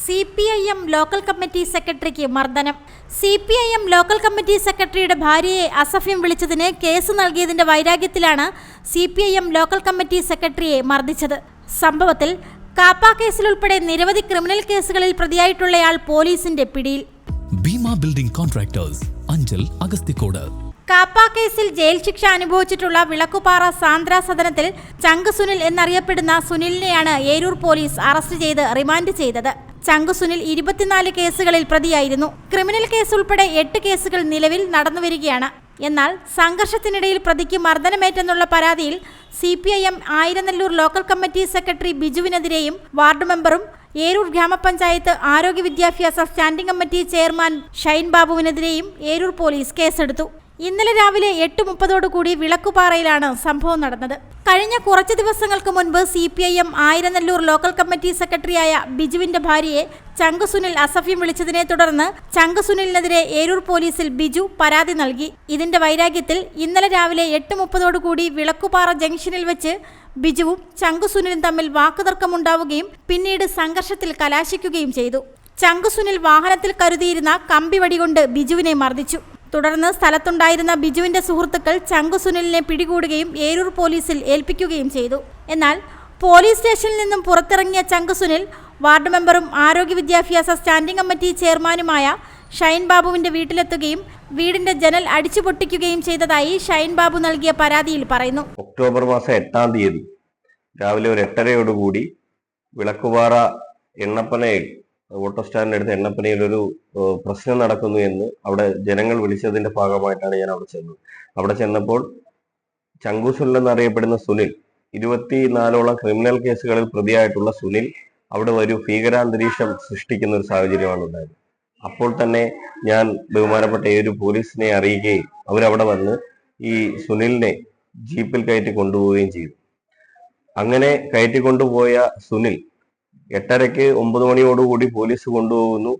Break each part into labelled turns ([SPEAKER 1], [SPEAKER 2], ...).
[SPEAKER 1] C P I M local committee സെക്രട്ടറിക്ക് മർദ്ദനം. C P I M local committee സെക്രട്ടറിയുടെ ഭാര്യയെ അസഫ്യം വിളിച്ചതിന് കേസ് നൽകിയതിന്റെ വൈരാഗ്യത്തിലാണ് C P I M local committee സെക്രട്ടറിയെ മർദ്ദിച്ചത്. സംഭവത്തിൽ കാപ്പ കേസിലുൾപ്പെടെ നിരവധി ക്രിമിനൽ കേസുകളിൽ പ്രതിയായിട്ടുള്ളയാൾ പോലീസിന്റെ പിടിയിൽ.
[SPEAKER 2] Bhima building contractors Anchal Agasthikode.
[SPEAKER 1] KAAPA കേസിൽ ജയിൽ ശിക്ഷ അനുഭവിച്ചിട്ടുള്ള വിളക്കുപാറ സാന്ദ്ര സദനത്തിൽ ചങ്ക് സുനിൽ എന്നറിയപ്പെടുന്ന സുനിലിനെയാണ് ഏരൂർ പോലീസ് അറസ്റ്റ് ചെയ്ത് റിമാൻഡ് ചെയ്തത്. ചങ്ക് സുനിൽ ഇരുപത്തിനാല് കേസുകളിൽ പ്രതിയായിരുന്നു. ക്രിമിനൽ കേസ് ഉൾപ്പെടെ എട്ട് കേസുകൾ നിലവിൽ നടന്നുവരികയാണ്. എന്നാൽ സംഘർഷത്തിനിടയിൽ പ്രതിക്ക് മർദ്ദനമേറ്റെന്നുള്ള പരാതിയിൽ C P I M Ayiranelloor local committee secretary ബിജുവിനെതിരെയും ward മെമ്പറും ഏരൂർ ഗ്രാമപഞ്ചായത്ത് ആരോഗ്യ വിദ്യാഭ്യാസ സ്റ്റാൻഡിംഗ് കമ്മിറ്റി ചെയർമാൻ ഷൈൻ ബാബുവിനെതിരെയും ഏരൂർ പോലീസ് കേസെടുത്തു. ഇന്നലെ രാവിലെ എട്ട് മുപ്പതോടുകൂടി വിളക്കുപാറയിലാണ് സംഭവം നടന്നത്. കഴിഞ്ഞ കുറച്ച് ദിവസങ്ങൾക്ക് മുൻപ് C P I M Ayiranelloor local committee സെക്രട്ടറിയായ ബിജുവിന്റെ ഭാര്യയെ ചങ്ക് സുനിൽ അസഭ്യം വിളിച്ചതിനെ തുടർന്ന് ചങ്ക് സുനിലിനെതിരെ ഏരൂർ പോലീസിൽ ബിജു പരാതി നൽകി. ഇതിന്റെ വൈരാഗ്യത്തിൽ ഇന്നലെ രാവിലെ എട്ട് മുപ്പതോടുകൂടി വിളക്കുപാറ ജംഗ്ഷനിൽ വെച്ച് ബിജുവും ചങ്കു സുനിലും തമ്മിൽ വാക്കുതർക്കമുണ്ടാവുകയും പിന്നീട് സംഘർഷത്തിൽ കലാശിക്കുകയും ചെയ്തു. ചങ്കു സുനിൽ വാഹനത്തിൽ കരുതിയിരുന്ന കമ്പി വടികൊണ്ട് ബിജുവിനെ മർദ്ദിച്ചു. തുടർന്ന് സ്ഥലത്തുണ്ടായിരുന്ന ബിജുവിന്റെ സുഹൃത്തുക്കൾ ചങ്കു സുനിലിനെ പിടികൂടുകയും ഏരൂർ പോലീസിൽ ഏൽപ്പിക്കുകയും ചെയ്തു. എന്നാൽ പോലീസ് സ്റ്റേഷനിൽ നിന്നും പുറത്തിറങ്ങിയ ചങ്കു സുനിൽ വാർഡ് മെമ്പറും ആരോഗ്യ വിദ്യാഭ്യാസ സ്റ്റാൻഡിംഗ് കമ്മിറ്റി ചെയർമാനുമായ ഷൈൻ ബാബുവിന്റെ വീട്ടിലെത്തുകയും വീടിന്റെ ജനൽ അടിച്ചു പൊട്ടിക്കുകയും ചെയ്തതായി ഷൈൻ ബാബു നൽകിയ പരാതിയിൽ പറയുന്നു.
[SPEAKER 3] ഒക്ടോബർ മാസം എട്ടാം തീയതി രാവിലെ ഒരു എട്ടരയോടുകൂടി വിളക്കുപാറ എണ്ണപ്പനയിൽ ഓട്ടോ സ്റ്റാൻഡിനടുത്ത് എണ്ണപ്പനയിൽ ഒരു പ്രശ്നം നടക്കുന്നു എന്ന് അവിടെ ജനങ്ങൾ വിളിച്ചതിന്റെ ഭാഗമായിട്ടാണ് ഞാൻ അവിടെ ചെന്നത്. അവിടെ ചെന്നപ്പോൾ ചങ്കൂസുൽ എന്നറിയപ്പെടുന്ന സുനിൽ ഇരുപത്തിനാലോളം ക്രിമിനൽ കേസുകളിൽ പ്രതിയായിട്ടുള്ള സുനിൽ അവിടെ ഒരു ഭീകരാന്തരീക്ഷം സൃഷ്ടിക്കുന്ന ഒരു സാഹചര്യമാണ് ഉണ്ടായത്. അപ്പോൾ തന്നെ ഞാൻ ബഹുമാനപ്പെട്ട ഈ ഒരു പോലീസിനെ അറിയിക്കുകയും അവരവിടെ വന്ന് ഈ സുനിലിനെ ജീപ്പിൽ കയറ്റി കൊണ്ടുപോവുകയും ചെയ്തു. അങ്ങനെ കയറ്റി കൊണ്ടുപോയ സുനിൽ എട്ടരയ്ക്ക് ഒമ്പത് മണിയോടുകൂടി പോലീസ് കൊണ്ടുപോകുന്നു.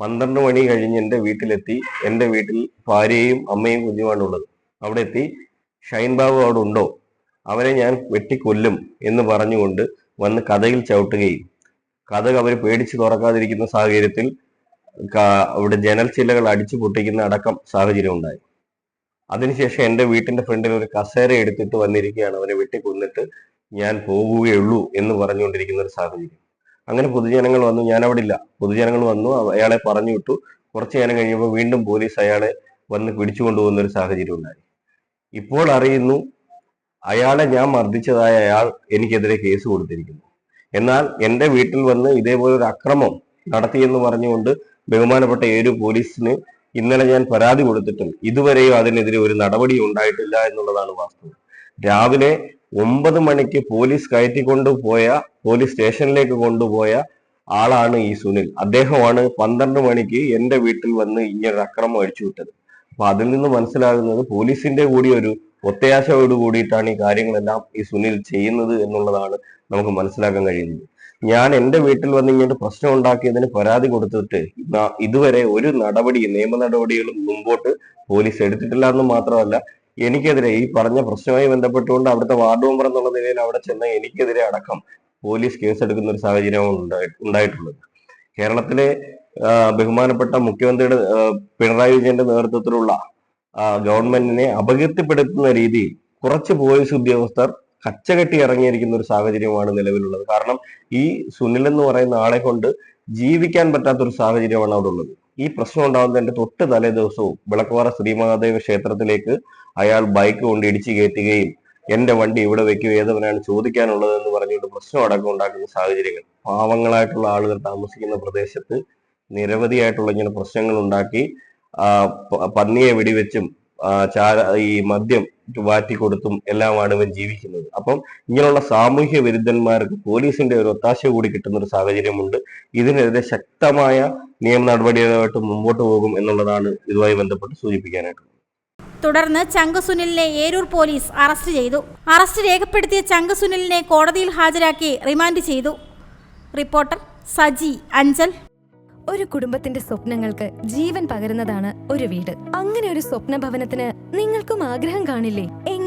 [SPEAKER 3] പന്ത്രണ്ട് മണി കഴിഞ്ഞ് എന്റെ വീട്ടിലെത്തി. എന്റെ വീട്ടിൽ ഭാര്യയും അമ്മയും കുഞ്ഞുമാണ് ഉള്ളത്. അവിടെ എത്തി ഷൈൻ ബാബു അവിടെ ഉണ്ടോ? അവരെ ഞാൻ വെട്ടിക്കൊല്ലും എന്ന് പറഞ്ഞുകൊണ്ട് വന്ന് കഥയിൽ ചവിട്ടുകയും കഥ അവർ പേടിച്ച് തുറക്കാതിരിക്കുന്ന സാഹചര്യത്തിൽ അവിടെ ജനൽ ചില്ലകൾ അടിച്ചു പൊട്ടിക്കുന്ന അടക്കം സാഹചര്യം ഉണ്ടായി. അതിനുശേഷം എന്റെ വീട്ടിന്റെ ഫ്രണ്ടിൽ ഒരു കസേര എടുത്തിട്ട് വന്നിരിക്കുകയാണ്. അവനെ വെട്ടിക്കൊന്നിട്ട് ഞാൻ പോകുകയുള്ളൂ എന്ന് പറഞ്ഞുകൊണ്ടിരിക്കുന്ന ഒരു സാഹചര്യം. അങ്ങനെ പൊതുജനങ്ങൾ വന്നു. ഞാൻ അവിടെ ഇല്ല പൊതുജനങ്ങൾ വന്നു. അയാളെ പറഞ്ഞു വിട്ടു. കുറച്ച് നേരം കഴിയുമ്പോൾ വീണ്ടും പോലീസ് അയാളെ വന്ന് പിടിച്ചു കൊണ്ടുപോകുന്ന ഒരു സാഹചര്യം ഉണ്ടായി. ഇപ്പോൾ അറിയുന്നു അയാളെ ഞാൻ മർദ്ദിച്ചതായ അയാൾ എനിക്കെതിരെ കേസ് കൊടുത്തിരിക്കുന്നു. എന്നാൽ എന്റെ വീട്ടിൽ വന്ന് ഇതേപോലെ ഒരു അക്രമം നടത്തിയെന്ന് പറഞ്ഞുകൊണ്ട് ബഹുമാനപ്പെട്ട ഏഴു പോലീസിന് ഇന്നലെ ഞാൻ പരാതി കൊടുത്തിട്ടും ഇതുവരെയും അതിനെതിരെ ഒരു നടപടി ഉണ്ടായിട്ടില്ല എന്നുള്ളതാണ് വാസ്തവം. രാവിലെ ഒമ്പത് മണിക്ക് പോലീസ് കയറ്റി കൊണ്ടുപോയ പോലീസ് സ്റ്റേഷനിലേക്ക് കൊണ്ടുപോയ ആളാണ് ഈ സുനിൽ. അദ്ദേഹമാണ് പന്ത്രണ്ട് മണിക്ക് എന്റെ വീട്ടിൽ വന്ന് ഇങ്ങനെ അക്രമം അഴിച്ചു വിട്ടത്. അപ്പൊ അതിൽ നിന്ന് മനസ്സിലാകുന്നത് പോലീസിന്റെ കൂടി ഒരു ഒത്തയാശയോട് കൂടിയിട്ടാണ് ഈ കാര്യങ്ങളെല്ലാം ഈ സുനിൽ ചെയ്യുന്നത് എന്നുള്ളതാണ് നമുക്ക് മനസ്സിലാക്കാൻ കഴിയുന്നത്. ഞാൻ എന്റെ വീട്ടിൽ വന്ന് ഇങ്ങനെ പ്രശ്നം ഉണ്ടാക്കിയതിന് പരാതി കൊടുത്തിട്ട് ഇതുവരെ ഒരു നടപടി നിയമ നടപടികളും മുമ്പോട്ട് പോലീസ് എടുത്തിട്ടില്ല എന്ന് മാത്രമല്ല എനിക്കെതിരെ ഈ പറഞ്ഞ പ്രശ്നവുമായി ബന്ധപ്പെട്ടുകൊണ്ട് അവിടുത്തെ വാർഡ് മെമ്പർ എന്നുള്ള നിലയിൽ അവിടെ ചെന്ന എനിക്കെതിരെ അടക്കം പോലീസ് കേസെടുക്കുന്ന ഒരു സാഹചര്യമാണ് ഉണ്ടായിട്ടുള്ളത്. കേരളത്തിലെ ബഹുമാനപ്പെട്ട മുഖ്യമന്ത്രിയുടെ പിണറായി വിജയന്റെ നേതൃത്വത്തിലുള്ള ഗവൺമെന്റിനെ അപകീർത്തിപ്പെടുത്തുന്ന രീതിയിൽ കുറച്ച് പോലീസ് ഉദ്യോഗസ്ഥർ കച്ചകെട്ടി ഇറങ്ങിയിരിക്കുന്ന ഒരു സാഹചര്യമാണ് നിലവിലുള്ളത്. കാരണം ഈ സുനിൽ എന്ന് പറയുന്ന ആളെ കൊണ്ട് ജീവിക്കാൻ പറ്റാത്ത ഒരു സാഹചര്യമാണ് അവിടെ ഉള്ളത് ഈ പ്രശ്നം ഉണ്ടാകുന്നതിന്റെ തൊട്ട് തലേ ദിവസവും വിളക്കുവാറ ശ്രീമഹാദേവ ക്ഷേത്രത്തിലേക്ക് അയാൾ ബൈക്ക് കൊണ്ട് ഇടിച്ചു കയറ്റുകയും എന്റെ വണ്ടി ഇവിടെ വെക്കുക ഏതവനാണ് ചോദിക്കാനുള്ളത് എന്ന് പറഞ്ഞുകൊണ്ട് പ്രശ്നം അടക്കം ഉണ്ടാക്കുന്ന സാഹചര്യങ്ങൾ. പാവങ്ങളായിട്ടുള്ള ആളുകൾ താമസിക്കുന്ന പ്രദേശത്ത് നിരവധിയായിട്ടുള്ള ഇങ്ങനെ പ്രശ്നങ്ങൾ ഉണ്ടാക്കി പന്നിയെ വെടിവെച്ചും ചാര ഈ മദ്യം വാറ്റി കൊടുത്തും എല്ലാമാണ് ഇവൻ ജീവിക്കുന്നത്. അപ്പം ഇങ്ങനെയുള്ള സാമൂഹ്യ വിരുദ്ധന്മാർക്ക് പോലീസിന്റെ ഒരു ഒത്താശ കൂടി കിട്ടുന്ന ഒരു സാഹചര്യമുണ്ട്. ഇതിനെതിരെ ശക്തമായ നിയമ നടപടികളുമായിട്ട് മുമ്പോട്ട് പോകും എന്നുള്ളതാണ് ഇതുമായി ബന്ധപ്പെട്ട് സൂചിപ്പിക്കാനായിട്ട്
[SPEAKER 1] തുടർന്ന് ചങ്കസുനിലിനെ ഏരൂർ പോലീസ് അറസ്റ്റ് ചെയ്തു. അറസ്റ്റ് രേഖപ്പെടുത്തിയ ചങ്കസുനിലിനെ കോടതിയിൽ ഹാജരാക്കി റിമാൻഡ് ചെയ്തു. റിപ്പോർട്ടർ സജി അഞ്ചൽ.
[SPEAKER 4] ഒരു കുടുംബത്തിന്റെ സ്വപ്നങ്ങൾക്ക് ജീവൻ പകരുന്നതാണ് ഒരു വീട്. അങ്ങനെ ഒരു സ്വപ്ന ഭവനത്തിന് നിങ്ങൾക്കും ആഗ്രഹം കാണില്ലേ?